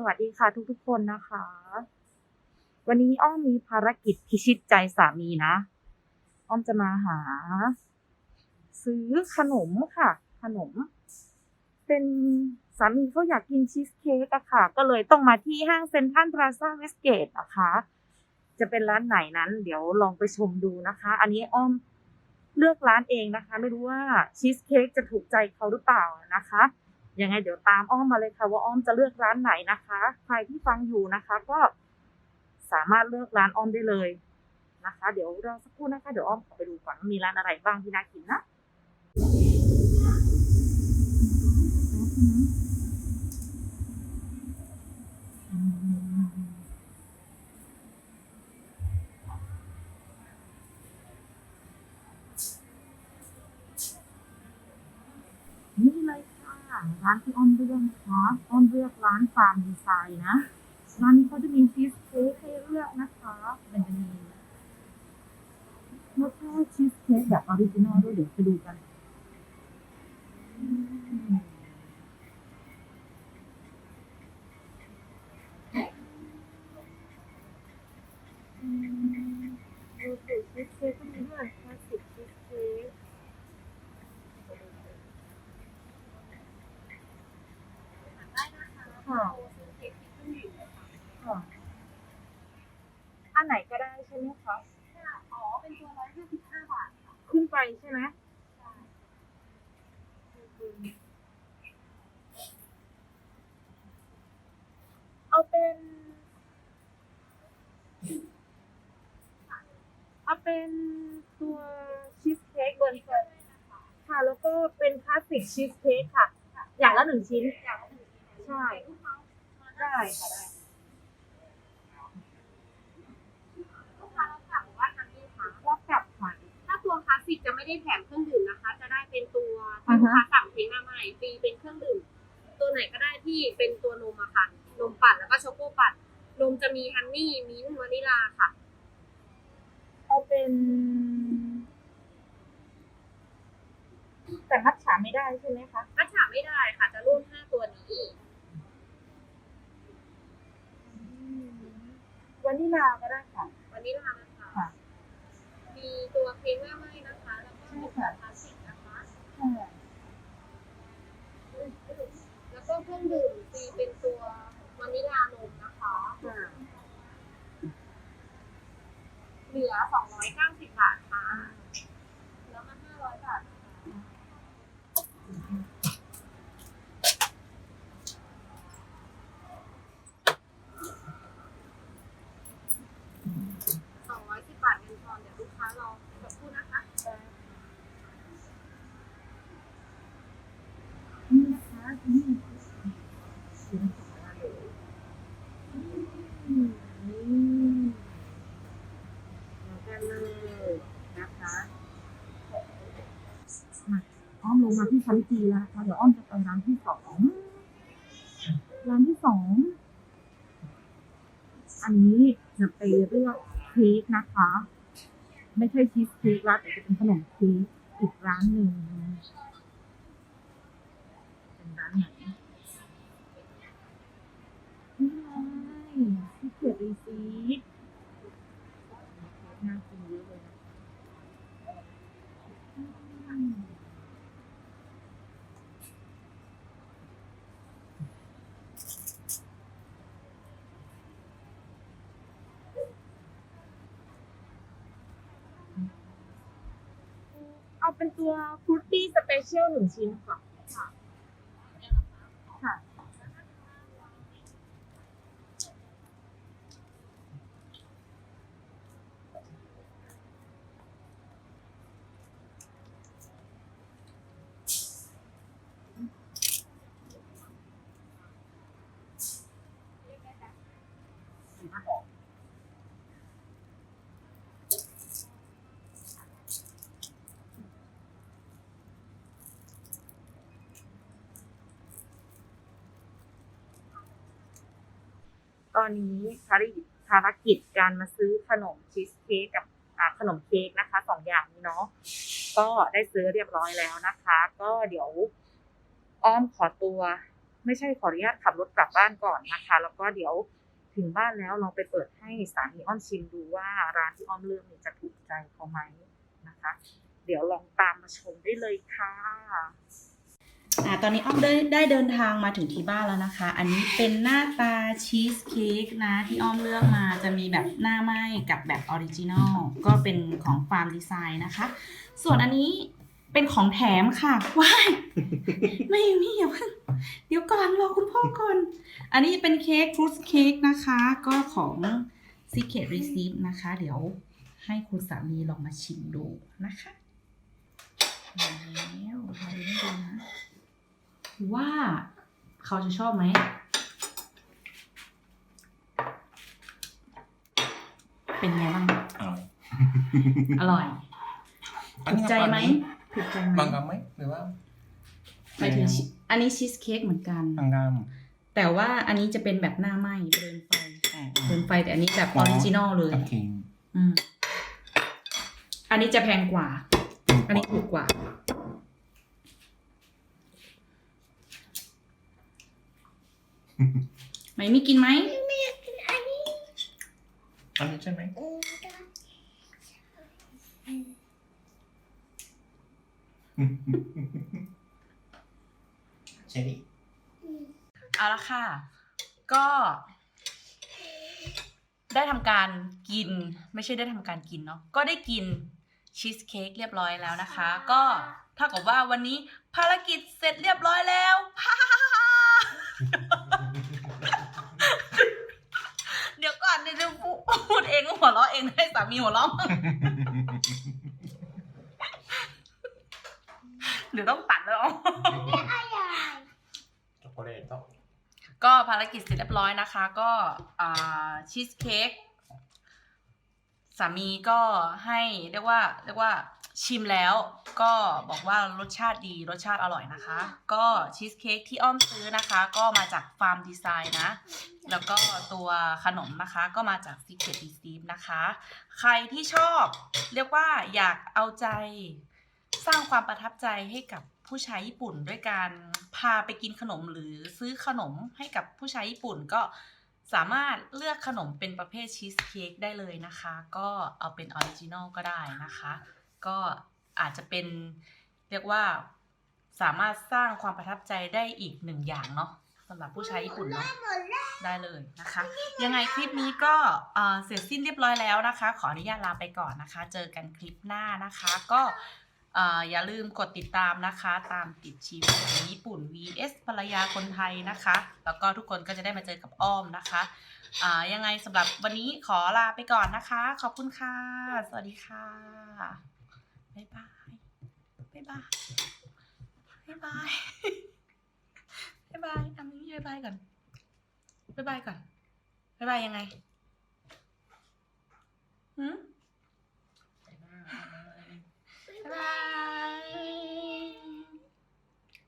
สวัสดีค่ะทุกๆคนนะคะ วันนี้อ้อมมีภารกิจพิชิตใจสามีนะ อ้อมจะมาหา ซื้อขนมค่ะ ขนม เป็นสามีเขาอยากกินชีสเค้กอะค่ะ ก็เลยต้องมาที่ห้างเซ็นทรัลพลาซ่าเวสเกตนะคะ จะเป็นร้านไหนนั้น เดี๋ยวลองไปชมดูนะคะ อันนี้อ้อมเลือกร้านเองนะคะ ไม่รู้ว่าชีสเค้กจะถูกใจเขาหรือเปล่านะคะ ยังไงเดี๋ยวตามอ้อมมาเลยค่ะ ว่าอ้อมจะเลือกร้านไหนนะคะ ใครที่ฟังอยู่นะคะ ก็สามารถเลือกร้านอ้อมได้เลยนะคะ เดี๋ยวรอสักครู่นะคะ เดี๋ยวอ้อมขอไปดูก่อนว่ามีร้านอะไรบ้างที่น่ากินนะายร้านที่อ้อมเลือกนะคะอ้อมเลือกร้านฟาร์มดีไซน์นะร้านนี้เขาจะมีชีสเค้กให้เลือกนะคะมันจะมีรสชาติชีสเค้กแบบออริจินอลด้วยเดี๋ยวไปดูกันอืมอืมดูสิชีสเค้กก็มีด้วยคลาสสิกชีสเค้กค่ะค่ะอันไหนก็ได้ใช่ไหม คะอ๋อ เป็นตัวร้อยห้าสิบห้าบาทค่ะขึ้นไปใช่ไหมเอาเป็นเอาเป็นตัวชีสเค้กบนเฟรนค่ะ แล้วก็เป็นคลาสสิกชีสเค้กค่ะ อย่างละหนึ่งชิ้น อย่างละหนึ่งชิ้น ใช่ลูกค้ามาได้ค่ะได้ ลูกค้ารับกลับหรือว่าทางนี้คะ รับกลับค่ะ ถ้า ตัวคลาสสิกจะไม่ได้แถมเครื่องดื่มนะคะ จะได้เป็นตัวอ่าที่ฮะลูกค้าสั่งเพลงมาใหม่ฟรีเป็นเครื่องดื่ม ตัวไหนก็ได้ที่เป็นตัวนมอะค่ะ นมปั่นแล้วก็ช็อกโกปั่น นมจะมีฮันนี่มิ้นท์วานิลาค่ะเอาเป็น แต่มัทฉาไม่ได้ใช่ไหมคะมัทฉะไม่ได้ค่ะ จะร่วมห้าตัวนี้ วานิลาก็ได้ค่ะวานิลานะคะค่ะมีตัวเพลงมาใหม่นะคะ แล้วก็มีตัวคลาสสิกนะคะ แล้วก็เครื่องดื่มฟรีเป็นตัววานิลานมนะคะ เหลือ 290 บาทค่ะ แล้วมา 500 บาทค่ะ210 บาทเงินทอนเดี๋ยวลูกค้ารอสักครู่นะคะ นี่นะคะนี่ชิ้นสองอันเลยอืมนี่แล้วกันเลยนะคะมาอ้อ มาที่ชั้นจีแล้วนะคะเดี๋ยวอ้อมจะไปร้านที่สองร้านที่สองอันนี้จะไปเลือกเค้กนะคะ ไม่ใช่ชีสเค้กแล้วแต่จะเป็นขนมเค้กอีกร้านหนึ่งเป็นร้านไหนนี่ไงที่เกียรรีซีดน่ากินเยอะเลยนะอืม เป็นตัวฟรุตตี้สเปเชียลหนึ่งชิ้นค่ะ ตอนนี้ภารกิจภารกิจการมาซื้อขนมชีสเค้กกับขนมเค้กนะคะสองอย่างนี้เนาะก็ได้ซื้อเรียบร้อยแล้วนะคะ ก็เดี๋ยวอ้อมขอตัว ไม่ใช่ขออนุญาตขับรถกลับบ้านก่อนนะคะ แล้วก็เดี๋ยวถึงบ้านแล้วลองไปเปิดให้สามีอ้อมชิมดูว่าร้านที่อ้อมเลือกนี่จะถูกใจเขาไหมนะคะ เดี๋ยวลองตามมาชมได้เลยค่ะ อ่าตอนนี้อ้อมได้ได้เดินทางมาถึงที่บ้านแล้วนะคะ อันนี้เป็นหน้าตาชีสเค้กนะที่อ้อมเลือกมาจะมีแบบหน้าไหม้กับแบบออริจินอลก็เป็นของฟาร์มดีไซน์นะคะ ส่วนอันนี้เป็นของแถมค่ะ ว้ายไม่มีอย่าเพิ่งเดี๋ยวก่อนรอคุณพ่อก่อน อันนี้เป็นเค้กฟรุตเค้กนะคะ ก็ของ Secret Receipt นะคะ เดี๋ยวให้คุณสามีลองมาชิมดูนะคะแล้วเรายดูนะ ว่าเขาจะชอบไหม เป็นไงบ้าง อร่อยอร่อยถูกใจไหมถูกใจไหมบางกำไหมหรือว่าไปถึงชิอันนี้ชีสเค้กเหมือนกันบางกแต่ว่าอันนี้จะเป็นแบบหน้าไหม้เบิร์นไฟำเบิร์นไฟแต่อันนี้แบบออริจินอลเลยโอเคอืมอันนี้จะแพงกว่า อันนี้ถูกกว่า ไม่มีกินไหมอันนี้ใช่ไหมเชอรี่เอาละค่ะ ก็ ได้ทำการกิน ไม่ใช่ได้ทำการกินเนาะก็ได้กินชีสเค้กเรียบร้อยแล้วนะคะ ก็เท่ากับว่าวันนี้ภารกิจเสร็จเรียบร้อยแล้วเดี๋ยวก่อ นเดี๋ยวจะพูดเองก็หัวเราะเองให้สามีหัวเราะเดี๋ยวต้องตัดแล้วช็อกโกแลตต้อง ก็ภารกิจเสร็จเรียบร้อยนะคะ ก็อ่าชีสเค้ก สามีก็ให้เรียกว่าเรียกว่าชิมแล้วก็บอกว่ารสชาติดีรสชาติอร่อยนะคะ ก็ชีสเค้กที่อ้อมซื้อนะคะ ก็มาจากฟาร์มดีไซน์นะ แล้วก็ตัวขนมนะคะ ก็มาจาก Secret Receipt นะคะ ใครที่ชอบเรียกว่าอยากเอาใจ สร้างความประทับใจให้กับผู้ชายญี่ปุ่นด้วยการพาไปกินขนมหรือซื้อขนมให้กับผู้ชายญี่ปุ่นก็ สามารถเลือกขนมเป็นประเภทชีสเค้กได้เลยนะคะ ก็เอาเป็นออริจินอลก็ได้นะคะ ก็อาจจะเป็นเรียกว่าสามารถสร้างความประทับใจได้อีกหนึ่งอย่างเนาะสำหรับผู้ใชายญี่ปุ่นเนาะได้เลยนะคะ ยังไงคลิปนี้ก็เสร็จสิ้นเรียบร้อยแล้วนะคะ ขออนุญาตลาไปก่อนนะคะ เจอกันคลิปหน้านะคะ ก็ อย่าลืมกดติดตามนะคะ ตามติดชีวิตญี่ปุ่น vs ภรรยาคนไทยนะคะ แล้วก็ทุกคนก็จะได้มาเจอกับอ้อมนะคะอ่ายังไงสำหรับวันนี้ขอลาไปก่อนนะคะ ขอบคุณค่ะ สวัสดีค่ะ บ๊ายบาย บ๊ายบาย บ๊ายบาย บ๊ายบายทำนี้บ๊ายบายก่อน บ๊ายบายก่อน บ๊ายบายยังไงหืม Bye.